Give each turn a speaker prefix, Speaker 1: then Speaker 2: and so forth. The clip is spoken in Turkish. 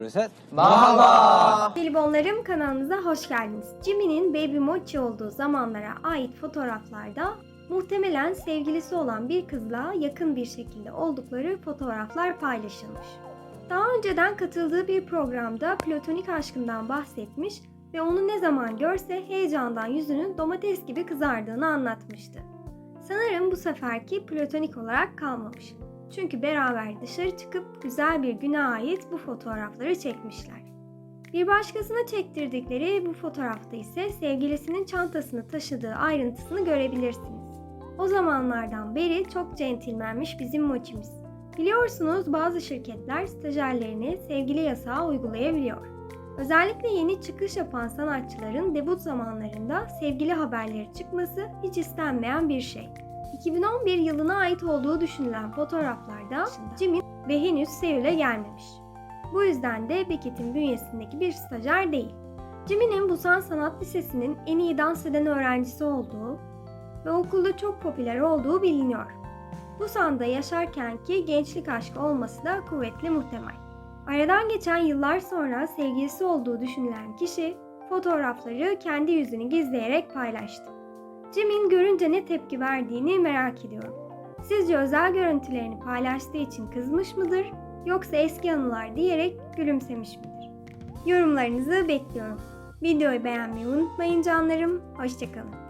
Speaker 1: Reset.
Speaker 2: Merhaba.
Speaker 3: Jelibonlarım kanalımıza hoş geldiniz. Jimmy'nin Baby Mochi olduğu zamanlara ait fotoğraflarda muhtemelen sevgilisi olan bir kızla yakın bir şekilde oldukları fotoğraflar paylaşılmış. Daha önceden katıldığı bir programda platonik aşkından bahsetmiş ve onu ne zaman görse heyecandan yüzünün domates gibi kızardığını anlatmıştı. Sanırım bu seferki platonik olarak kalmamış. Çünkü beraber dışarı çıkıp güzel bir güne ait bu fotoğrafları çekmişler. Bir başkasına çektirdikleri bu fotoğrafta ise sevgilisinin çantasını taşıdığı ayrıntısını görebilirsiniz. O zamanlardan beri çok centilmenmiş bizim moçimiz. Biliyorsunuz bazı şirketler stajyerlerine sevgili yasağı uygulayabiliyor. Özellikle yeni çıkış yapan sanatçıların debut zamanlarında sevgili haberleri çıkması hiç istenmeyen bir şey. 2011 yılına ait olduğu düşünülen fotoğraflarda Jimmy ve henüz Seul'e gelmemiş. Bu yüzden de Beckett'in bünyesindeki bir stajyer değil. Jimmy'nin Busan Sanat Lisesi'nin en iyi dans eden öğrencisi olduğu ve okulda çok popüler olduğu biliniyor. Busan'da yaşarkenki gençlik aşkı olması da kuvvetli muhtemel. Aradan geçen yıllar sonra sevgilisi olduğu düşünülen kişi fotoğrafları kendi yüzünü gizleyerek paylaştı. Jimin görünce ne tepki verdiğini merak ediyorum. Sizce özel görüntülerini paylaştığı için kızmış mıdır yoksa eski anılar diyerek gülümsemiş midir? Yorumlarınızı bekliyorum. Videoyu beğenmeyi unutmayın canlarım. Hoşçakalın.